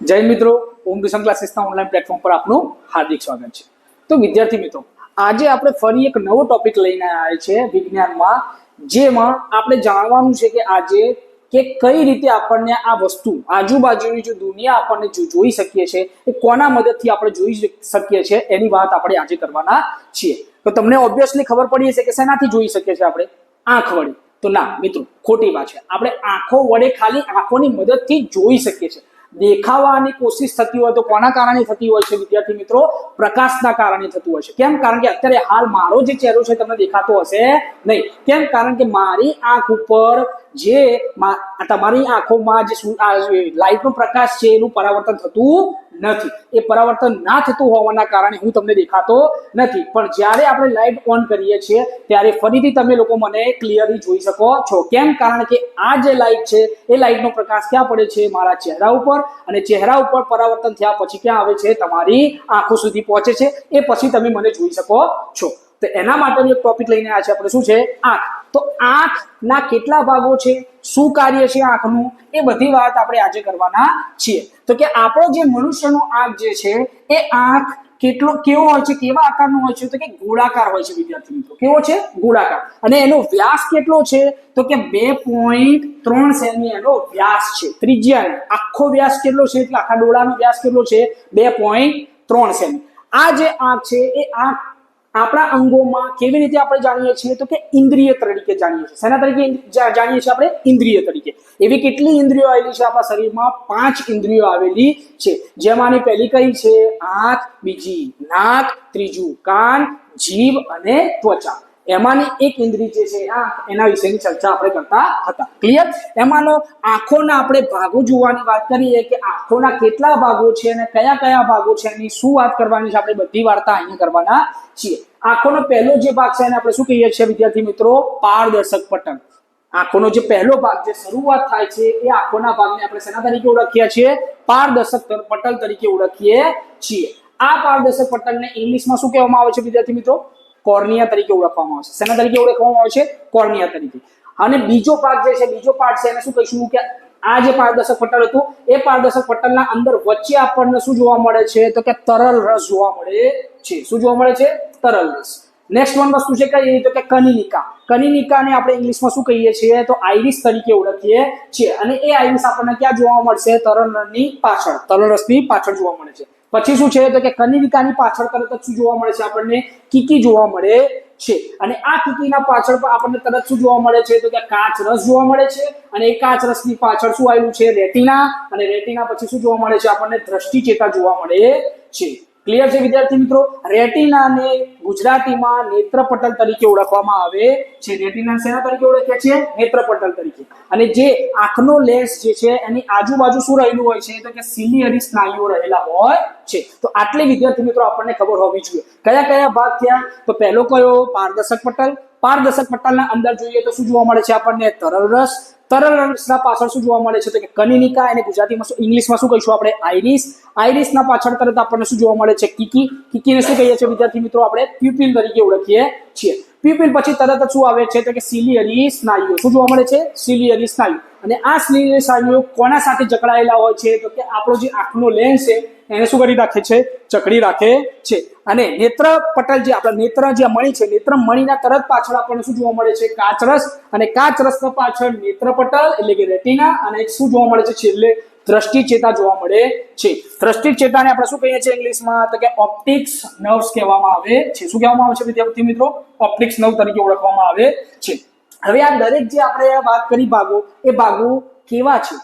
જય મિત્રો, ઓમ ટ્યુશન ક્લાસીસના ઓનલાઈન પ્લેટફોર્મ પર આપનું હાર્દિક સ્વાગત છે. તો વિદ્યાર્થી મિત્રો, આજે આપણે ફરી એક નવો ટોપિક લઈને આવ્યા છે વિજ્ઞાનમાં, જેમાં આપણે જાણવાનું છે કે આજે કે કઈ રીતે આપણને આ વસ્તુ, આજુબાજુની જે દુનિયા આપણને જોઈ શકીએ છીએ એ કોના મદદથી આપણે જોઈ શકીએ છીએ એની વાત આપણે આજે કરવાના છીએ. તો તમને ઓબ્વિયસલી ખબર પડી હશે કે શેનાથી જોઈ શકીએ છીએ આપણે? આંખ વડે. તો ના, મિત્રો, ખોટી વાત છે. આપણે આંખો વડે ખાલી આંખોની મદદથી જોઈ શકીએ છીએ દેખાવાની કોશિશ થતી હોય તો કોના કારણે થતી હોય છે વિદ્યાર્થી મિત્રો? પ્રકાશના કારણે થતું હોય છે. કેમ? કારણ કે અત્યારે હાલ મારો જે ચહેરો છે તમને દેખાતો હશે નહીં. કેમ? કારણ કે મારી આંખ ઉપર જે તમારી આંખોમાં જે લાઇટનો પ્રકાશ છે એનું પરાવર્તન થતું નથી. એ પરાવર્તન ના થતું હોવાના કારણે હું તમને દેખાતો નથી. પણ જ્યારે આપણે લાઇટ ઓન કરીએ છીએ, ત્યારે ફરીથી તમે લોકો મને ક્લિયરલી જોઈ શકો છો. કેમ? કારણ કે આ જે લાઇટ છે, એ લાઇટનો પ્રકાશ ક્યાં પડે છે? મારા ચહેરા ઉપર. અને ચહેરા ઉપર પરાવર્તન થયા પછી ક્યાં આવે છે? તમારી આંખો સુધી પહોંચે છે. એ પછી તમે મને જોઈ શકો છો. તો એના માટેનો એક ટોપિક લઈને આ છે આપણે શું છે? આંખ. તો આંખના કેટલા ભાગો છે? શું કાર્ય છે આંખનું? એ બધી વાત આપણે આજે કરવાના છીએ. તો કે આપણો જે મનુષ્યનો આંખ જે છે, એ આંખ કેટલો, કેવો હોય છે, કેવા આકારનો હોય છે? તો કે ગોળાકાર હોય છે વિદ્યાર્થી મિત્રો કેવો છે? ગોળાકાર. અને એનો વ્યાસ કેટલો છે? તો કે બે પોઈન્ટ ત્રણ સેમી એનો વ્યાસ છે. ત્રિજ્યા આખો વ્યાસ કેટલો છે? એટલે આખા ડોળાનો વ્યાસ કેટલો છે? બે પોઈન્ટ ત્રણ સેમી. આ જે આંખ છે, એ આંખ આપણા અંગોમાં કેવી રીતે આપણે જાણીએ છીએ તો કે ઇન્દ્રિય તરીકે જાણીએ છીએ. શેના તરીકે જાણીએ છીએ આપણે? ઇન્દ્રિય તરીકે. એવી કેટલી ઇન્દ્રિયો આવેલી છે આપણા શરીરમાં? પાંચ ઇન્દ્રિયો આવેલી છે. જેમાંની પહેલી કઈ છે? આંખ, બીજી નાક, ત્રીજું કાન, જીભ અને ત્વચા. એમાંની એક ઇન્દ્રિય જે છે આંખ એના વિશેની ચર્ચા આપણે કરતા હતા. ક્લિયર એમાંનો આંખોના આપણે ભાગો જોવાની વાત કરીએ કે આંખોના કેટલા ભાગો છે અને કયા કયા ભાગો છે એની શું વાત કરવાની છે આપણે બધી વાર્તા અહીંયા કરવાના છીએ. આંખોનો પહેલો જે ભાગ છે એને આપણે શું કહીએ છીએ વિદ્યાર્થી મિત્રો? પારદર્શક પટલ આંખોનો જે પહેલો ભાગ જે શરૂઆત થાય છે એ આંખોના ભાગને આપણે શેના તરીકે ઓળખીએ છીએ? પારદર્શક પટલ તરીકે ઓળખીએ છીએ. આ પારદર્શક પટલને ઇંગ્લિશમાં શું કહેવામાં આવે છે વિદ્યાર્થી મિત્રો? કોર્નિયા તરીકે ઓળખવામાં આવે છે. શેના તરીકે ઓળખવામાં આવે છે? કોર્નિયા તરીકે. અને બીજો ભાગ જે છે, બીજો પાર્ટ છે, એને શું કહીશું કે આ જે પારદર્શક પટલ હતું, એ પારદર્શક પટલના અંદર વચ્ચે આપણને શું જોવા મળે છે? તો કે તરલ રસ જોવા મળે છે. શું જોવા મળે છે? તરલ રસ. નેક્સ્ટ વન વસ્તુ છે કઈ તો કે કનિનિકા. કનિનિકાને આપણે ઇંગ્લિશમાં શું કહીએ છીએ? તો આઈરિસ તરીકે ઓળખીએ છીએ. અને એ આઈરિસ આપણને ક્યાં જોવા મળશે? તરલ રસની પાછળ. તરલ રસની પાછળ જોવા મળે છે. પછી શું છે તો કે કનિનિકાની પાછળ તરત જ શું જોવા મળે છે આપણને? કીકી જોવા મળે છે. અને આ કીકીના પાછળ પણ આપણને તરત શું જોવા મળે છે તો કે કાચ રસ જોવા મળે છે. અને એ કાચ રસની પાછળ શું આવેલું છે? રેટિના. અને રેટિના પછી શું જોવા મળે છે? આપણને દ્રષ્ટિ ચેતા જોવા મળે છે. ક્લિયર છે વિદ્યાર્થી મિત્રો? રેટિનાને ગુજરાતીમાં નેત્રપટલ તરીકે ઓળખવામાં આવે છે. રેટિના શેના તરીકે ઓળખે છે? નેત્રપટલ તરીકે. અને જે આંખનો લેન્સ જે છે, એની આજુબાજુ શું રહેલું હોય છે? તો કે સિલિયરી સ્નાયુઓ રહેલા હોય છે. તો આટલી વિદ્યાર્થી મિત્રો આપણને ખબર હોવી જોઈએ. કયા કયા ભાગ થયા? તો પહેલો કયો? પારદર્શક પટલ. પારદર્શક પટલના અંદર જોઈએ તો શું જોવા મળે છે આપણને? તરલ રસ. તરલ રસના પાછળ શું જોવા મળે છે? તો કે કનિનિકા અને ગુજરાતીમાં શું ઇંગ્લિશમાં શું કહીશું આપણે? આઈરિસ. આઈરિસના પાછળ તરત આપણને શું જોવા મળે છે? કીકી. કીકીને શું કહીએ છીએ વિદ્યાર્થી મિત્રો આપણે? પ્યુપિલ તરીકે ઓળખીએ છીએ. પ્યુપિલ પછી તરત જ શું આવે છે તો કે સિલિયરી સ્નાયુઓ. શું જોવા મળે છે? સિલિયરી સ્નાયુ. અને આ સિલિયરી સ્નાયુઓ કોના સાથે જકડાયેલા હોય છે? તો કે આપણો જે આંખનો લેન્સ છે, એને શું કરી રાખે છે? ચકડી રાખે છે. અને નેત્ર પટલ જે આપણા નેત્ર જે મણી છે, નેત્ર મણીના તરત પાછળ આપણને શું જોવા મળે છે? કાચરસ અને કાચરસના પાછળ નેત્ર પટલ, એટલે કે રેટિના. અને શું જોવા મળે છે છેલ્લે? દ્રષ્ટિ ચેતા જોવા મળે છે. દ્રષ્ટિ ચેતાને આપણે શું કહીએ છીએ ઇંગ્લિશમાં? તો કે ઓપ્ટિક્સ નર્વ્સ કહેવામાં આવે છે. શું કહેવામાં આવે છે વિદ્યાર્થી મિત્રો? ઓપ્ટિક્સ નર્વ તરીકે ઓળખવામાં આવે છે. હવે આ દરેક જે આપણે વાત કરી ભાગો, એ ભાગો કેવા છે?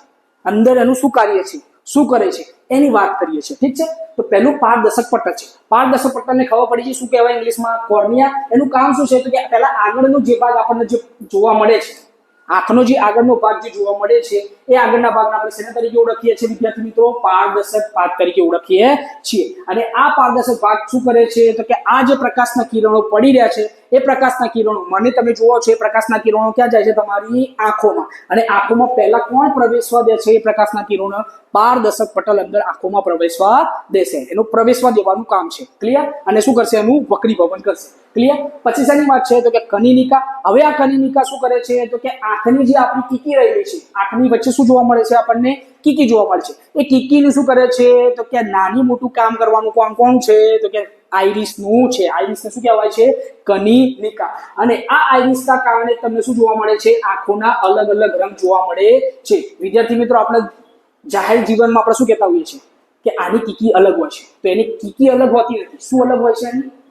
અંદર એનું શું કાર્ય છે? શું કરે છે? એની વાત કરીએ છીએ. ઠીક છે? તો પહેલું પારદર્શક પટલ છે. પારદર્શક પટલને ખબર પડી છે શું કહેવાય ઇંગ્લિશમાં? કોર્નિયા. એનું કામ શું છે? તો કે પહેલા આગળનો જે ભાગ આપણને જે જોવા મળે છે આંખનો જે આગળનો ભાગ જે જોવા મળે છે, એ આગળના ભાગને આપણે શેના તરીકે ઓળખીએ છીએ? વિદ્યાર્થી મિત્રો, પારદર્શક ભાગ તરીકે ઓળખીએ છીએ. અને આ પારદર્શક ભાગ શું કરે છે? તો કે આ જે પ્રકાશના કિરણો પડી રહ્યા છે એ પ્રકાશના કિરણો. મને તમે જુઓ છો, એ પ્રકાશના કિરણો ક્યાં જાય છે? તમારી આંખોમાં. અને આંખોમાં પહેલા કોણ પ્રવેશવા દે છે એ પ્રકાશના કિરણો? પારદર્શક પટલ અંદર આંખોમાં પ્રવેશવા દેશે. એનું પ્રવેશવા દેવાનું કામ છે. ક્લિયર અને શું કરશે? એનું વક્રીભવન કરશે. ક્લિયર પછી શેની વાત છે? તો કે કનિનિકા. હવે આ કનિનિકા શું કરે છે? તો કે આંખની જે આપણી કીકી રહેલી છે, આંખની વચ્ચે શું જોવા મળે છે આપણને? કીકી જોવા મળે છે. એ કીકીનું શું કરે છે? તો કે નાની મોટું કામ કરવાનું કોણ કોણ છે? તો કે આઈરિસનું છે. આઈરિસને શું કહેવાય છે? કનિનિકા. અને આ આઈરિસના કારણે તમને શું જોવા મળે છે? આંખોના અલગ અલગ રંગ જોવા મળે છે. વિદ્યાર્થી મિત્રો, આપણે જાહેર જીવનમાં આપણે શું કહેતા હોઈએ છીએ? કે આની કીકી અલગ હોય છે. તો એની કીકી અલગ હોતી નથી. શું અલગ હોય છે એની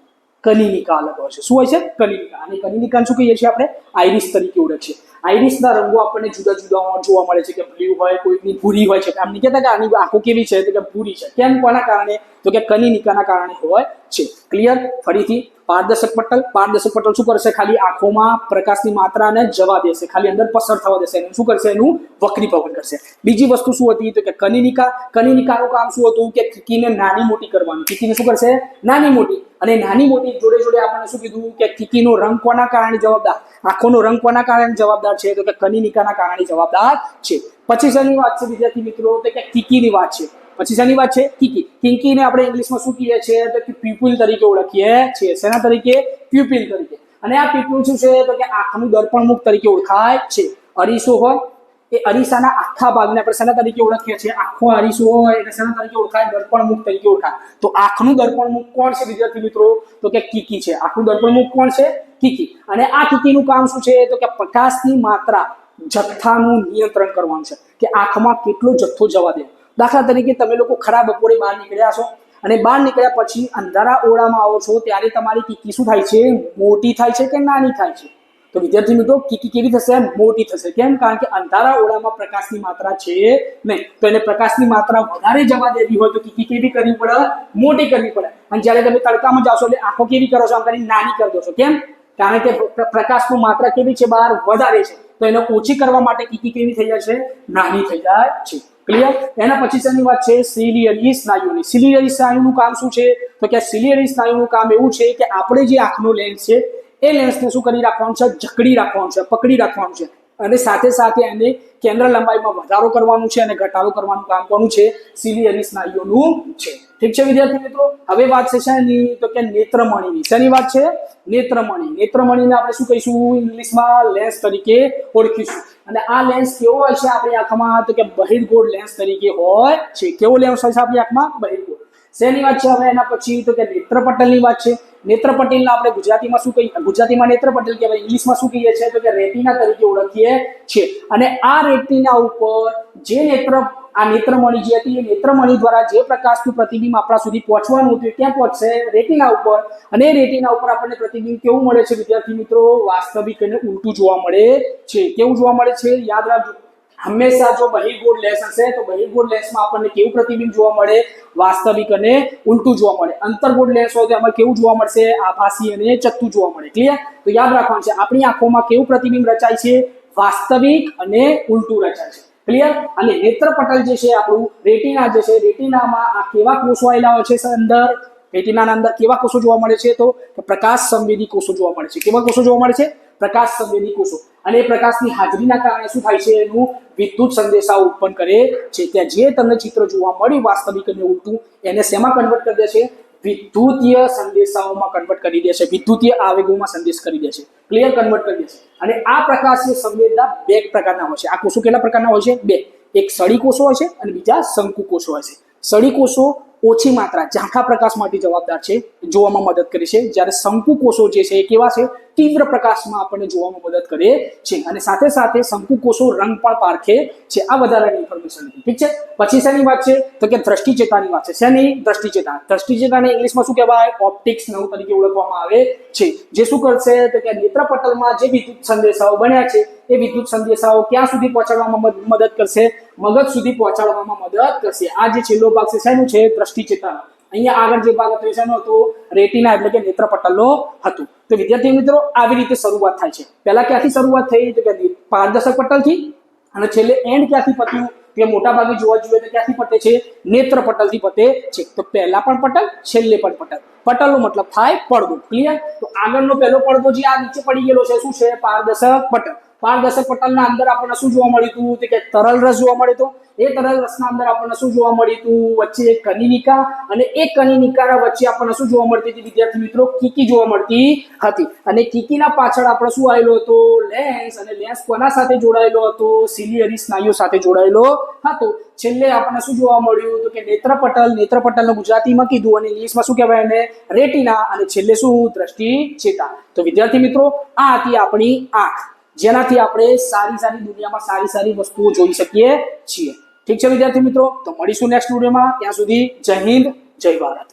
કનિનિકા અલગ હોય છે. શું હોય છે? કનિનિકા અને કનિનિકાને શું કહીએ છીએ આપણે? આઈરિસ તરીકે ઓળખીએ આઈરિસના રંગો આપણને જુદા જુદા જોવા મળે છે કે બ્લુ હોય, કોઈની ભૂરી હોય છે. આમ કહેતા કે આની આંખો કેવી છે તો કે ભૂરી છે. કેમ? કોના કારણે? તો કે કનિનિકાના કારણે હોય છે. ક્લિયર ફરીથી પારદર્શક પટલ. પારદર્શક પટલ શું કરશે? ખાલી આંખોમાં પ્રકાશની માત્રાને જવા દેશે. ખાલી અંદર પસાર થવા દેશે. એનું શું કરશે? એનું વક્રીભવન કરશે. બીજી વસ્તુ શું હતી? તો કે કનિનિકા કનિનિકાનું કામ શું હતું? કે કીકીને નાની મોટી કરવાની. કીકીને શું કરશે? નાની મોટી. અને નાની મોટી જોડે જોડે આપણને શું કીધું કે કીકીનો રંગ કોના કારણે જવાબદાર? આંખોનો રંગ કોના કારણે જવાબદાર છે? તો કે કનિનિકાના કારણે જવાબદાર છે. પછી શેની વાત છે વિદ્યાર્થી મિત્રો? તો કે કીકીની વાત છે. પછી શેની વાત છે? કીકી કિંકીને આપણે ઇંગ્લિશમાં શું કહીએ છીએ? તો કે પ્યુપિલ તરીકે ઓળખીએ છીએ. શેના તરીકે? પ્યુપિલ તરીકે. અને આ પીપુલ શું છે? તો કે આંખનું દર્પણ મુખ તરીકે ઓળખાય છે. અરીસો હોય એ અરીસાના આખા ભાગને આપણે શેના તરીકે ઓળખીએ છીએ. આખો અરીસો હોય એને શેના તરીકે ઓળખાય દર્પણ મુખ તરીકે ઓળખાય. તો આંખનું દર્પણ મુખ કોણ છે વિદ્યાર્થી મિત્રો? તો કે કીકી છે. આંખનું દર્પણ મુખ કોણ છે? કીકી. અને આ કીકીનું કામ શું છે? તો કે પ્રકાશની માત્રા જથ્થાનું નિયંત્રણ કરવાનું છે. કે આંખમાં કેટલો જથ્થો જવા દે. દાખલા તરીકે તમે લોકો ખરાબ બપોરે બહાર નીકળ્યા છો અને બહાર નીકળ્યા પછી અંધારા ઓળામાં આવો છો, ત્યારે તમારી કીકી શું થાય છે? મોટી થાય છે કે નાની થાય છે? તો વિદ્યાર્થી મિત્રો કીકી કેવી થશે? મોટી થશે. કેમ? કારણ કે અંધારા ઓળામાં પ્રકાશની માત્રા છે નહીં. તો એને પ્રકાશની માત્રા વધારે જવા દેવી હોય તો કીકી કેવી કરવી પડે? મોટી કરવી પડે. અને જ્યારે તમે તડકામાં જાશો એટલે આંખો કેવી કરો છો? આમ કરીને નાની કરી દો કેમ? કારણ કે પ્રકાશની માત્રા કેવી છે? બહાર વધારે છે. તો એને ઓછી કરવા માટે કીકી કેવી થઈ જાય છે? નાની થઈ જાય છે. ક્લિયર એના પછી શેની વાત છે? સિલિયરી સ્નાયુની. સિલિયરી સ્નાયુનું કામ શું છે? તો કે સિલિયરી સ્નાયુનું કામ એવું છે કે આપણે જે આંખનો લેન્સ છે એ લેન્સને શું કરી રાખવાનું છે? જકડી રાખવાનું છે, પકડી રાખવાનું છે. અને સાથે સાથે એને કેન્દ્ર લંબાઈમાં વધારો કરવાનું છે અને ઘટાડો કરવાનું કામ કોનું છે? સિલિયરી સ્નાયુઓનું છે. ઠીક છે વિદ્યાર્થી મિત્રો? હવે વાત છે શેની? તો કે નેત્રમણીની. શેની વાત છે? નેત્રમણી. નેત્રમણીને આપણે શું કહીશું? ઇંગ્લિશમાં લેન્સ તરીકે ઓળખીશું. અને આ લેન્સ કેવો હોય છે આપણી આંખમાં? તો કે બહિર્ગોળ લેન્સ તરીકે હોય છે. કેવો લેન્સ હોય છે આપણી આંખમાં? બહિર્ગોળ. શેની વાત છે હવે? એના પછી તો કે નેત્રપટલની વાત છે. નેત્રપટેલને આપણે ગુજરાતીમાં શું કહીએ? ગુજરાતીમાં નેત્રપટેલ કહેવાય, ઇંગ્લિશમાં શું કહીએ છીએ? તો કે રેટિના તરીકે ઓળખીએ છીએ. અને આ રેટિના ઉપર જે નેત્ર, આ નેત્રમણી જે હતી, એ નેત્રમણી દ્વારા જે પ્રકાશનું પ્રતિબિંબ આપણા સુધી પહોંચવાનું હતું ક્યાં પહોંચશે? રેટિના ઉપર. અને એ રેટિના ઉપર આપણને પ્રતિબિંબ કેવું મળે છે? વિદ્યાર્થી મિત્રો, વાસ્તવિક અને ઉલટું જોવા મળે છે. કેવું જોવા મળે છે? યાદ રાખજો. હંમેશા જો બહિર્ગોળ લેસ હશે તો બહિર્ગોળ લેસમાં આપણને કેવું પ્રતિબિંબ જોવા મળે? વાસ્તવિક અને ઉલટું જોવા મળે. અંતર્ગોળ લેસ હોય તો એમાં કેવું જોવા મળશે? આભાસી અને ચત્તુ જોવા મળે. ક્લિયર તો યાદ રાખવાનું છે, આપણી આંખોમાં કેવું પ્રતિબિંબ રચાય છે? વાસ્તવિક અને ઉલટું રચાય છે. ક્લિયર અને નેત્રપટલ જે છે, આપણું રેટિના જે છે, રેટિનામાં આ કેવા કોષો આવેલા હોય છે અંદર? રેટિનાના અંદર કેવા કોષો જોવા મળે છે તો? પ્રકાશ સંવેદી કોષો જોવા મળે છે. કેવા કોષો જોવા મળે છે? પ્રકાશ સંવેદી કોષો અને એ પ્રકાશની હાજરીના કારણે શું થાય છે? એનું વિદ્યુત સંદેશાઓ ઉત્પન્ન કરે છે. ત્યાં જે તમને ચિત્ર જોવા મળ્યું વાસ્તવિક અને ઉલટું, એને શેમાં કન્વર્ટ કરી દે છે? વિદ્યુતીય સંદેશાઓમાં કન્વર્ટ કરી દે છે. વિદ્યુતીય આવેગોમાં સંદેશ કરી દે છે. ક્લિયર કન્વર્ટ કરી દે છે. અને આ પ્રકાશીય સંવેદના બે પ્રકારના હોય છે. આ કોષો કેટલા પ્રકારના હોય છે? બે. એક સળી કોષો હોય છે અને બીજા શંકુ કોષો હોય છે. સળી કોષો ઓછી માત્રા ઝાંખા પ્રકાશ માટે જવાબદાર છે, જોવામાં મદદ કરે છે. જ્યારે શંકુ કોષો જે છે એ કેવા છે? તીવ્ર પ્રકાશમાં આપણને જોવામાં મદદ કરે છે. અને સાથે સાથે શંકુ કોષો રંગ પણ પારખે છે. આ વધારાની ઇન્ફોર્મેશન ઠીક છે? પછી શેની વાત છે? તો કે દ્રષ્ટિચેતાની વાત છે. શેની? દ્રષ્ટિચેતા. દ્રષ્ટિચેતાને ઇંગ્લિશમાં શું કહેવાય? ઓપ્ટિક્સ નવ તરીકે ઓળખવામાં આવે છે. જે શું કરશે? તો કે નેત્રપટલમાં જે વિદ્યુત સંદેશાઓ બન્યા છે, એ વિદ્યુત સંદેશાઓ ક્યાં સુધી પહોંચાડવામાં મદ- મદદ કરશે? મગજ સુધી પહોંચાડવામાં મદદ કરશે. આ જે છેલ્લો ભાગ છે, શેનું છે? દ્રષ્ટિચેતા અહીંયા આગળ જે ભાગ હતો એ હતો? રેટિના એટલે કે નેત્રપટલનો હતો. તો વિદ્યાર્થી મિત્રો, આવી રીતે શરૂઆત થાય છે. પહેલા ક્યાંથી શરૂઆત થઈ? તો કે પારદર્શક પટલથી. અને છેલ્લે એન્ડ ક્યાંથી પત્યું? કે મોટા ભાગે જોવા જોઈએ તો ક્યાંથી પતે છે? નેત્ર પટલથી પતે છે. તો પહેલા પણ પટલ, છેલ્લે પણ પટલ. પટલનો મતલબ થાય પડદો. ક્લિયર તો આગળનો પહેલો પડદો જે આ નીચે પડી ગયેલો છે, શું છે? પારદર્શક પટલ. પારદર્શક પટલના અંદર આપણને શું જોવા મળ્યું હતું? કે તરલ રસ જોવા મળ્યો હતો. એ તરલ રસના અંદર આપણને શું જોવા મળ્યું હતું? વચ્ચે એક કનિનિકા અને એ કનિનિકાના વચ્ચે આપણને શું જોવા મળતી હતી? વિદ્યાર્થી મિત્રો, કીકી જોવા મળતી હતી. અને કીકીના પાછળ આપણે શું આવેલો હતો? લેન્સ અને લેન્સ કોના સાથે જોડાયેલો હતો? સિલિયરી સ્નાયુઓ સાથે જોડાયેલો હતો. છેલ્લે આપણને શું જોવા મળ્યું તો કે નેત્રપટલ નેત્રપટલને ગુજરાતીમાં કીધું અને ઇંગ્લિશમાં શું કહેવાય એને? રેટિના. અને છેલ્લે શું? દ્રષ્ટિ ચેતા તો વિદ્યાર્થી મિત્રો, આ હતી આપણી આંખ. જેનાથી આપણે સારી સારી દુનિયામાં સારી સારી વસ્તુઓ જોઈ શકીએ છીએ. ઠીક છે વિદ્યાર્થી મિત્રો? તો મળીશું નેક્સ્ટ વિડીયોમાં ત્યાં સુધી જય હિન્દ, જય ભારત.